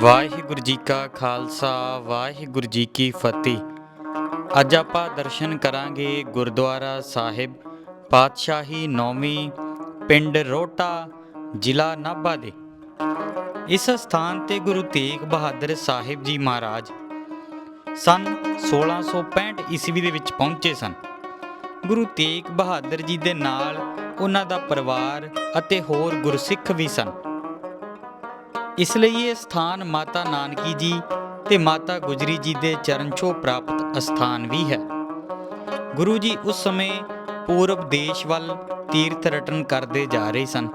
ਵਾਹਿਗੁਰੂ ਜੀ ਕਾ ਖਾਲਸਾ, ਵਾਹਿਗੁਰੂ ਜੀ ਕੀ ਫਤਿਹ। ਅੱਜ ਆਪਾਂ ਦਰਸ਼ਨ ਕਰਾਂਗੇ ਗੁਰਦੁਆਰਾ ਸਾਹਿਬ, ਪਾਤਸ਼ਾਹੀ ਨੌਵੀਂ ਪਿੰਡ ਰੋਟਾ ਜ਼ਿਲ੍ਹਾ ਨਾਭਾ ਦੇ। ਇਸ ਸਥਾਨ ਤੇ ਗੁਰੂ ਤੇਗ ਬਹਾਦਰ ਸਾਹਿਬ ਜੀ ਮਹਾਰਾਜ ਸਨ 1665 ਈਸਵੀ ਦੇ ਵਿੱਚ ਪਹੁੰਚੇ ਸਨ। ਗੁਰੂ ਤੇਗ ਬਹਾਦਰ ਜੀ ਦੇ ਨਾਲ ਉਹਨਾਂ ਦਾ ਪਰਿਵਾਰ ਅਤੇ ਹੋਰ ਗੁਰਸਿੱਖ ਵੀ ਸਨ। ਇਸ ਲਈ ਇਹ ਸਥਾਨ ਮਾਤਾ ਨਾਨਕੀ ਜੀ ਤੇ ਮਾਤਾ ਗੁਜਰੀ ਜੀ ਦੇ ਚਰਨ ਛੋਹ ਪ੍ਰਾਪਤ ਅਸਥਾਨ ਵੀ ਹੈ। ਗੁਰੂ ਜੀ ਉਸ ਸਮੇਂ ਪੂਰਬ ਦੇਸ਼ ਵੱਲ ਤੀਰਥ ਰਟਨ ਕਰਦੇ ਜਾ ਰਹੇ ਸਨ।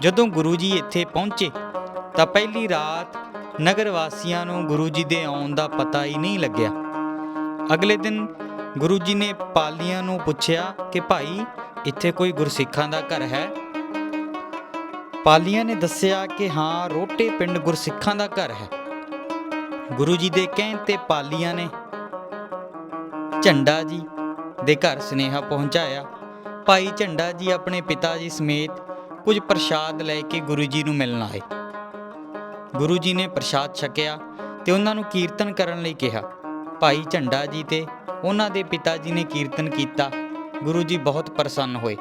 ਜਦੋਂ ਗੁਰੂ ਜੀ ਇੱਥੇ ਪਹੁੰਚੇ ਤਾਂ ਪਹਿਲੀ ਰਾਤ ਨਗਰ ਵਾਸੀਆਂ ਨੂੰ ਗੁਰੂ ਜੀ ਦੇ ਆਉਣ ਦਾ ਪਤਾ ਹੀ ਨਹੀਂ ਲੱਗਿਆ। ਅਗਲੇ ਦਿਨ ਗੁਰੂ ਜੀ ਨੇ ਪਾਲੀਆਂ ਨੂੰ ਪੁੱਛਿਆ ਕਿ ਭਾਈ, ਇੱਥੇ ਕੋਈ ਗੁਰਸਿੱਖਾਂ ਦਾ ਘਰ ਹੈ? ਪਾਲੀਆਂ ਨੇ ਦੱਸਿਆ ਕਿ ਹਾਂ ਰੋਟੇ ਪਿੰਡ ਗੁਰਸਿੱਖਾਂ ਦਾ ਘਰ ਹੈ। ਗੁਰੂ ਜੀ ਦੇ ਕਹਿਣ ਤੇ ਪਾਲੀਆਂ ਨੇ ਝੰਡਾ ਜੀ ਦੇ ਘਰ ਸਨੇਹਾ ਪਹੁੰਚਾਇਆ। ਭਾਈ ਝੰਡਾ ਜੀ ਆਪਣੇ ਪਿਤਾ ਜੀ ਸਮੇਤ ਕੁਝ ਪ੍ਰਸ਼ਾਦ ਲੈ ਕੇ ਗੁਰੂ ਜੀ ਨੂੰ ਮਿਲਣ ਆਏ। ਗੁਰੂ ਜੀ ਨੇ ਪ੍ਰਸ਼ਾਦ ਛਕਿਆ ਤੇ ਉਹਨਾਂ ਨੂੰ ਕੀਰਤਨ ਕਰਨ ਲਈ ਕਿਹਾ। ਭਾਈ ਝੰਡਾ ਜੀ ਤੇ ਉਹਨਾਂ ਦੇ ਪਿਤਾ ਜੀ ਨੇ ਕੀਰਤਨ ਕੀਤਾ। ਗੁਰੂ ਜੀ ਬਹੁਤ ਪ੍ਰਸੰਨ ਹੋਏ।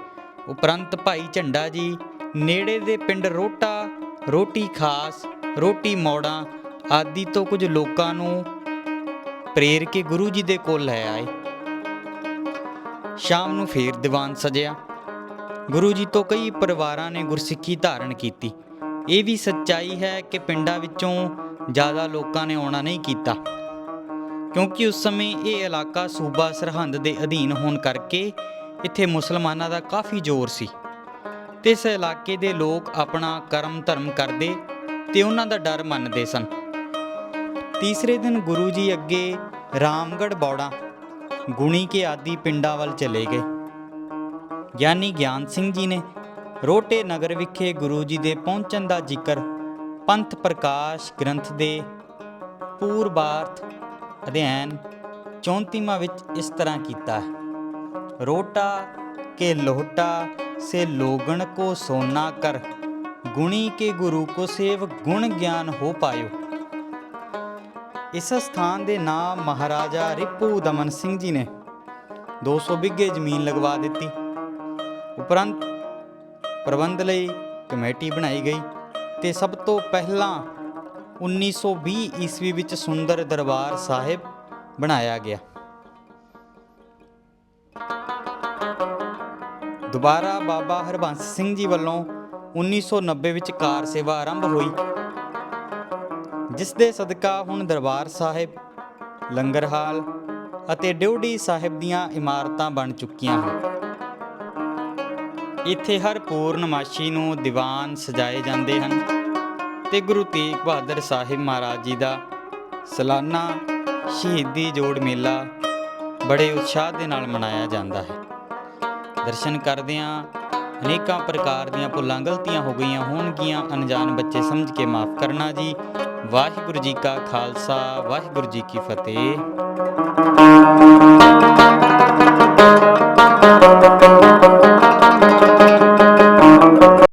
ਉਪਰੰਤ ਭਾਈ ਝੰਡਾ ਜੀ ਨੇੜੇ ਦੇ ਪਿੰਡ ਰੋਟਾ, ਰੋਟੀ ਖਾਸ, ਰੋਟੀ ਮੌੜਾਂ ਆਦਿ ਤੋਂ ਕੁਝ ਲੋਕਾਂ ਨੂੰ ਪ੍ਰੇਰ ਕੇ ਗੁਰੂ ਜੀ ਦੇ ਕੋਲ ਲੈ ਆਏ। ਸ਼ਾਮ ਨੂੰ ਫੇਰ ਦੀਵਾਨ ਸਜਿਆ। ਗੁਰੂ ਜੀ ਤੋਂ ਕਈ ਪਰਿਵਾਰਾਂ ਨੇ ਗੁਰਸਿੱਖੀ ਧਾਰਨ ਕੀਤੀ। ਇਹ ਵੀ ਸੱਚਾਈ ਹੈ ਕਿ ਪਿੰਡਾਂ ਵਿੱਚੋਂ ਜ਼ਿਆਦਾ ਲੋਕਾਂ ਨੇ ਆਉਣਾ ਨਹੀਂ ਕੀਤਾ। ਕਿਉਂਕਿ ਉਸ ਸਮੇਂ ਇਹ ਇਲਾਕਾ ਸੂਬਾ ਸਰਹੰਦ ਦੇ ਅਧੀਨ ਹੋਣ ਕਰਕੇ ਇੱਥੇ ਮੁਸਲਮਾਨਾਂ ਦਾ ਕਾਫੀ ਜ਼ੋਰ ਸੀ। ਤੇ ਇਸ ਇਲਾਕੇ ਦੇ ਲੋਕ ਆਪਣਾ ਕਰਮ ਧਰਮ ਕਰਦੇ ਤੇ ਉਹਨਾਂ ਦਾ ਡਰ ਮੰਨਦੇ ਸਨ। ਤੀਸਰੇ ਦਿਨ ਗੁਰੂ ਜੀ ਅੱਗੇ ਰਾਮਗੜ੍ਹ ਬੌੜਾ, ਗੁਣੀ ਕੇ ਆਦਿ ਪਿੰਡਾਂ ਵੱਲ ਚਲੇ ਗਏ। ਗਿਆਨੀ ਗਿਆਨ ਸਿੰਘ ਜੀ ਨੇ ਰੋਟੇ ਨਗਰ ਵਿਖੇ ਗੁਰੂ ਜੀ ਦੇ ਪਹੁੰਚਣ ਦਾ ਜ਼ਿਕਰ ਪੰਥ ਪ੍ਰਕਾਸ਼ ਗ੍ਰੰਥ ਦੇ ਪੂਰਬਾਰਥ ਅਧਿਐਨ 34ਵਾਂ ਵਿੱਚ ਇਸ ਤਰ੍ਹਾਂ ਕੀਤਾ ਹੈ। ਰੋਟਾ ਕੇ ਲੋਟਾ ਸੇ ਲੋਗਣ ਕੋ ਸੋਨਾ ਕਰ, ਗੁਣੀ ਕੇ ਗੁਰੂ ਕੋ ਸੇਵ ਗੁਣ ਗਿਆਨ ਹੋ ਪਾਇਓ। ਇਸ ਸਥਾਨ ਦੇ ਨਾਮ ਮਹਾਰਾਜਾ ਰਿਪੂ ਦਮਨ ਸਿੰਘ ਜੀ ਨੇ 200 ਬਿੱਗੇ ਜ਼ਮੀਨ ਲਗਵਾ ਦਿੱਤੀ। ਉਪਰੰਤ ਪ੍ਰਬੰਧ ਲਈ ਕਮੇਟੀ ਬਣਾਈ ਗਈ ਤੇ ਸਭ ਤੋਂ ਪਹਿਲਾਂ 1920 ਈਸਵੀ ਵਿੱਚ ਸੁੰਦਰ ਦਰਬਾਰ ਸਾਹਿਬ ਬਣਾਇਆ ਗਿਆ। ਦੁਬਾਰਾ ਬਾਬਾ ਹਰਬੰਸ ਸਿੰਘ ਜੀ ਵੱਲੋਂ 1990 ਵਿੱਚ ਕਾਰ ਸੇਵਾ ਆਰੰਭ ਹੋਈ ਜਿਸ ਦੇ ਸਦਕਾ ਹੁਣ ਦਰਬਾਰ ਸਾਹਿਬ, ਲੰਗਰ ਹਾਲ ਅਤੇ ਡਿਊਟੀ ਸਾਹਿਬ ਦੀਆਂ ਇਮਾਰਤਾਂ ਬਣ ਚੁੱਕੀਆਂ ਹਨ। ਇੱਥੇ ਹਰ ਪੂਰਨਮਾਸ਼ੀ ਨੂੰ ਦੀਵਾਨ ਸਜਾਏ ਜਾਂਦੇ ਹਨ। ਤੇ ਗੁਰੂ ਤੇਗ ਬਹਾਦਰ ਸਾਹਿਬ ਮਹਾਰਾਜ ਜੀ ਦਾ ਸਾਲਾਨਾ ਸ਼ਹੀਦੀ ਜੋੜ ਮੇਲਾ ਬੜੇ ਉਤਸ਼ਾਹ ਦੇ ਨਾਲ ਮਨਾਇਆ ਜਾਂਦਾ ਹੈ। ਦਰਸ਼ਨ ਕਰਦਿਆਂ ਅਨੇਕਾਂ ਪ੍ਰਕਾਰ ਦੀਆਂ ਭੁੱਲਾਂ ਗਲਤੀਆਂ ਹੋ ਗਈਆਂ ਹੋਣਗੀਆਂ। ਅਣਜਾਣ ਬੱਚੇ ਸਮਝ ਕੇ ਮਾਫ ਕਰਨਾ ਜੀ। ਵਾਹਿਗੁਰੂ ਜੀ ਕਾ ਖਾਲਸਾ, ਵਾਹਿਗੁਰੂ ਜੀ ਕੀ ਫਤਿਹ।